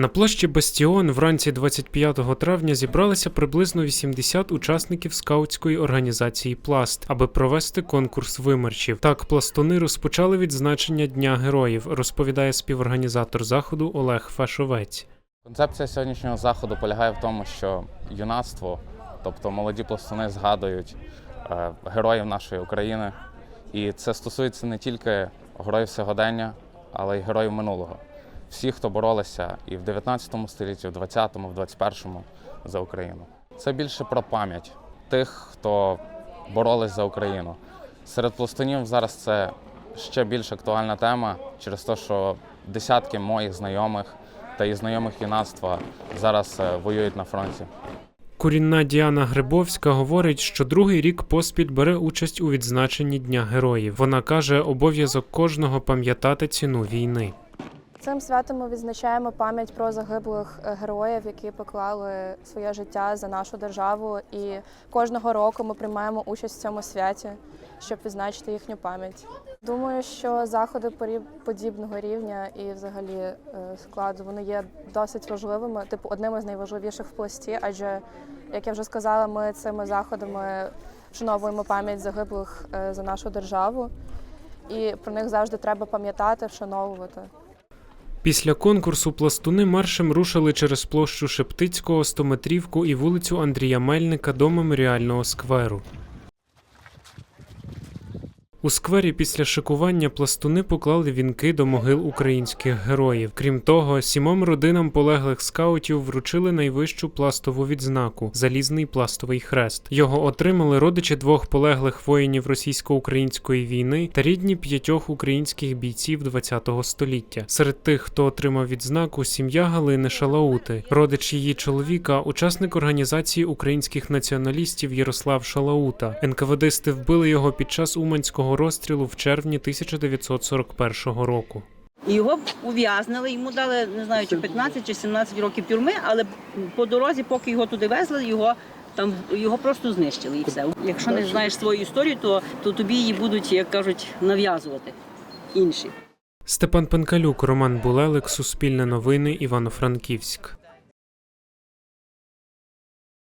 На площі Бастіон вранці 25 травня зібралися приблизно 80 учасників скаутської організації Пласт, аби провести конкурс вимерчів. Так, пластуни розпочали відзначення Дня героїв, розповідає співорганізатор заходу Олег Фашовець. Концепція сьогоднішнього заходу полягає в тому, що юнацтво, тобто молоді пластуни, згадують е, героїв нашої України. І це стосується не тільки героїв сьогодення, але й героїв минулого. Всі, хто боролися і в 19 столітті, в 20-му, в 21-му за Україну. Це більше про пам'ять тих, хто боролись за Україну. Серед пластунів зараз це ще більш актуальна тема через те, що десятки моїх знайомих та і знайомих юнацтва зараз е, воюють на фронті. Корінна Діана Грибовська говорить, що другий рік поспіль бере участь у відзначенні Дня героїв. Вона каже, обов'язок кожного пам'ятати ціну війни. Цим святом ми відзначаємо пам'ять про загиблих е, героїв, які поклали своє життя за нашу державу. І кожного року ми приймаємо участь в цьому святі, щоб відзначити їхню пам'ять. Думаю, що заходи подібного рівня і взагалі е, складу вони є досить важливими, типу одними з найважливіших в пласті, адже, як я вже сказала, ми цими заходами вшановуємо пам'ять загиблих е, за нашу державу, і про них завжди треба пам'ятати, вшановувати. Після конкурсу пластуни маршем рушили через площу Шептицького, Стометрівку і вулицю Андрія Мельника до меморіального скверу. У сквері після шикування пластуни поклали вінки до могил українських героїв. Крім того, сімом родинам полеглих скаутів вручили найвищу пластову відзнаку залізний пластовий хрест. Його отримали родичі двох полеглих воїнів російсько-української війни та рідні п'ятьох українських бійців ХХ століття. Серед тих, хто отримав відзнаку, сім'я Галини Шалаути, родич її чоловіка, учасник організації українських націоналістів Ярослав Шалаута. НКВДсти вбили його під час Уманського розстрілу в червні 1941 року. Його ув'язнили, йому дали не знаю, чи 15 чи 17 років тюрми, але по дорозі, поки його туди везли, його там його просто знищили і все. Якщо не знаєш свою історію, то, то тобі її будуть, як кажуть, нав'язувати інші. Степан Пенкалюк, Роман Булелик, Суспільне новини, Івано-Франківськ.